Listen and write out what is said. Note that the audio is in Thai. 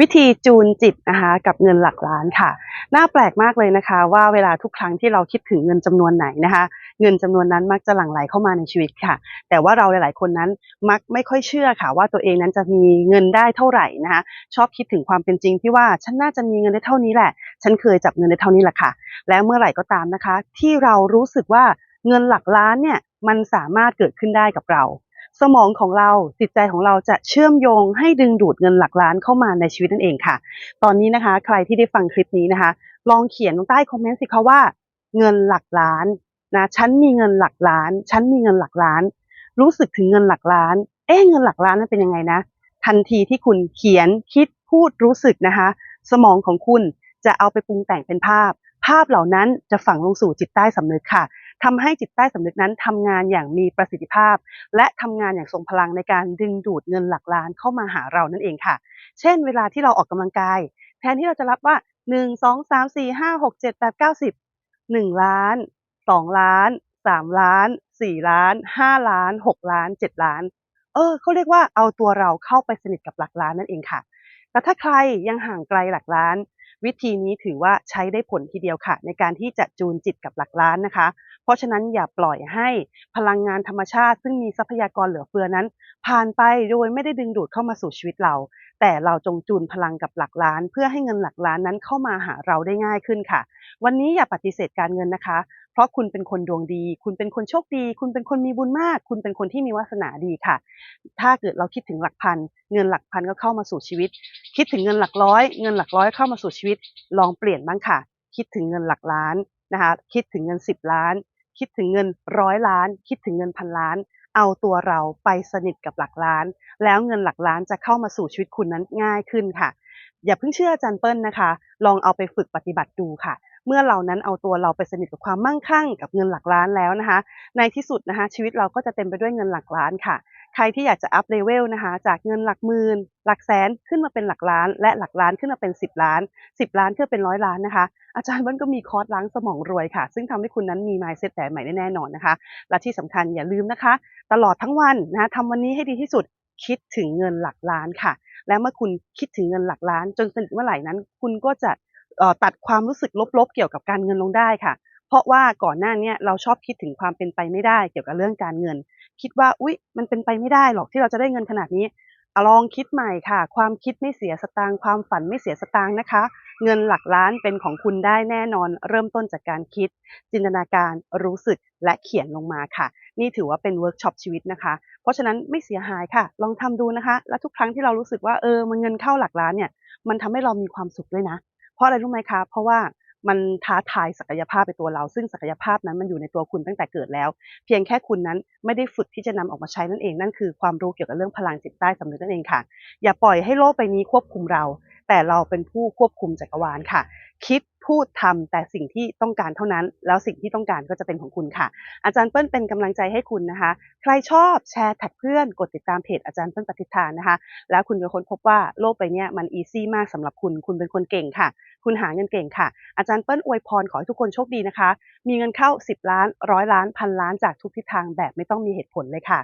วิธีจูนจิตนะคะกับเงินหลักล้านค่ะ น่าแปลกมากเลยนะคะ ว่าเวลาทุกครั้งที่เราคิดถึงเงินจำนวนไหนนะคะ เงินจำนวนนั้นมักจะหลั่งไหลเข้ามาในชีวิตค่ะ แต่ว่าเราหลาย ๆ คนนั้นมักไม่ค่อยเชื่อค่ะ ว่าตัวเองนั้นจะมีเงินได้เท่าไหร่นะคะชอบคิดถึงความเป็นจริงที่ว่าฉันน่าจะมีเงินได้เท่านี้แหละ ฉันเคยจับเงินได้เท่านี้แหละค่ะ แล้วเมื่อไหร่ก็ตามนะคะ ที่เรารู้สึกว่าเงินหลักล้านเนี่ยมันสามารถเกิดขึ้นได้กับเรา สมองของเราจิตใจของเราจะเชื่อมโยงให้ดึงดูดเงินหลักล้านเข้ามาในชีวิตนั่นเองค่ะ ตอนนี้นะคะ ใครที่ได้ฟังคลิปนี้นะคะ ลองเขียนลงใต้คอมเมนต์สิคะว่า เงินหลักล้านนะฉันมีเงินหลักล้าน ฉันมีเงินหลักล้าน รู้สึกถึงเงินหลักล้าน เอ๊ะเงินหลักล้านนั้นเป็นยังไงนะ ทันทีที่คุณเขียนคิดพูดรู้สึกนะคะ สมองของคุณจะเอาไปปรุงแต่งเป็นภาพ ภาพเหล่านั้นจะฝังลงสู่จิตใต้สำนึกค่ะ ทำให้จิตใต้สำนึกนั้นทำงานอย่างมีประสิทธิภาพ และทำงานอย่างทรงพลังในการดึงดูดเงินหลักล้านเข้ามาหาเรานั่นเองค่ะ เช่น เวลาที่เราออกกำลังกาย แทนที่เราจะรับว่า 1 2 3 4 5 6 7 8 9 10 1 ล้าน 2 ล้าน 3 ล้าน 4 ล้าน 5 ล้าน 6 ล้าน 7 ล้าน เออเขาเรียกว่าเอาตัวเราเข้าไปสนิทกับหลักล้านนั่นเองค่ะแต่ถ้าใครยังห่างไกลหลักล้าน วิธีนี้ถือว่าใช้ได้ผลทีเดียวค่ะ ในการที่จะจูนจิตกับหลักล้านนะคะ ราะฉะนั้นอย่าปล่อยให้พลังงานธรรมชาติ ซึ่งมีทรัพยากรเหลือเฟือนั้น ผ่านไปโดยไม่ได้ดึงดูดเข้ามาสู่ชีวิตเรา แต่เราจงจูนพลังกับหลักล้าน เพื่อให้เงินหลักล้านนั้นเข้ามาหาเราได้ง่ายขึ้นค่ะ วันนี้อย่าปฏิเสธการเงินนะคะ เพราะคุณเป็นคนดวงดี คุณเป็นคนโชคดี คุณเป็นคนมีบุญมาก คุณเป็นคนที่มีวาสนาดีค่ะ ถ้าเกิดเราคิดถึงหลักพัน เงินหลักพันก็เข้ามาสู่ชีวิต คิดถึงเงินหลักร้อย เงินหลักร้อยเข้ามาสู่ชีวิต ลองเปลี่ยนบ้างค่ะ คิดถึงเงินหลักล้านนะคะ คิดถึงเงิน 10 ล้าน คิดถึงเงินร้อยล้าน คิดถึงเงินพันล้าน เอาตัวเราไปสนิทกับหลักล้าน แล้วเงินหลักล้านจะเข้ามาสู่ชีวิตคุณนั้นง่ายขึ้นค่ะ อย่าเพิ่งเชื่ออาจารย์เปิ้ลนะคะ ลองเอาไปฝึกปฏิบัติดูค่ะ เมื่อเรานั้นเอาตัวเราไปสนิทกับความมั่งคั่ง กับเงินหลักล้านแล้วนะคะ ในที่สุดนะคะชีวิตเราก็จะเต็มไปด้วยเงินหลักล้านค่ะ ใครที่อยากจะอัพเลเวลนะคะจากเงินหลักหมื่นหลักแสนขึ้นมาเป็นหลักล้าน และหลักล้านขึ้นมาเป็น 10 ล้าน 10 ล้านขึ้นเป็นร้อยล้านนะคะ อาจารย์เบิ้ลก็มีคอร์สล้างสมองรวยค่ะ ซึ่งทำให้คุณนั้นมี mindset แบบใหม่แน่นอนนะคะ และที่สำคัญอย่าลืมนะคะ ตลอดทั้งวันนะะทำวันนี้ให้ดีที่สุดคิดถึงเงินหลักล้านค่ะ และเมื่อคุณคิดถึงเงินหลักล้าน จนสนิทเมื่อไหร่นั้น คุณก็จะตัดความรู้สึกลบๆ เกี่ยวกับการเงินลงได้ค่ะ เพราะว่าก่อนหน้านี้เราชอบคิดถึงความเป็นไปไม่ได้ เกี่ยวกับเรื่องการเงิน คิดว่าอุ๊ย มันเป็นไปไม่ได้หรอกที่เราจะได้เงินขนาดนี้ลองคิดใหม่ค่ะ ความคิดไม่เสียสตางค์ความฝันไม่เสียสตางค์นะคะ เงินหลักล้านเป็นของคุณได้แน่นอน เริ่มต้นจากการคิด จินตนาการรู้สึกและเขียนลงมาค่ะ นี่ถือว่าเป็นเวิร์กช็อปชีวิตนะคะ เพราะฉะนั้นไม่เสียหายค่ะ ลองทำดูนะคะ และทุกครั้งที่เรารู้สึกว่าเออมันเงินเข้าหลักล้านเนี่ยมันทำให้เรามีความสุขด้วยนะ เพราะอะไรรู้ไหมคะ เพราะว่า มันท้าทายศักยภาพไปตัวเรา ซึ่งศักยภาพนั้นมันอยู่ในตัวคุณตั้งแต่เกิดแล้ว เพียงแค่คุณนั้นไม่ได้ฝึกที่จะนำออกมาใช้นั่นเองนั่นคือความรู้เกี่ยวกับเรื่องพลังจิตใต้สำนึกนั่นเองค่ะ อย่าปล่อยให้โลกใบนี้ควบคุมเรา แต่เราเป็นผู้ควบคุมจักรวาลค่ะ คิดพูดทำแต่สิ่งที่ต้องการเท่านั้น แล้วสิ่งที่ต้องการก็จะเป็นของคุณค่ะ อาจารย์เปิ้ลเป็นกำลังใจให้คุณนะคะ ใครชอบแชร์แท็กเพื่อนกดติดตามเพจอาจารย์เปิ้ลปฏิฐานนะคะ แล้วคุณจะค้นพบว่าโลกใบเนี้ยมันอีซี่มากสำหรับคุณ คุณเป็นคนเก่งค่ะ คุณหาเงินเก่งค่ะ อาจารย์เปิ้ลอวยพรขอให้ทุกคนโชคดีนะคะ มีเงินเข้า 10 ล้านร้อยล้านพันล้านจากทุกทิศทางแบบไม่ต้องมีเหตุผลเลยค่ะ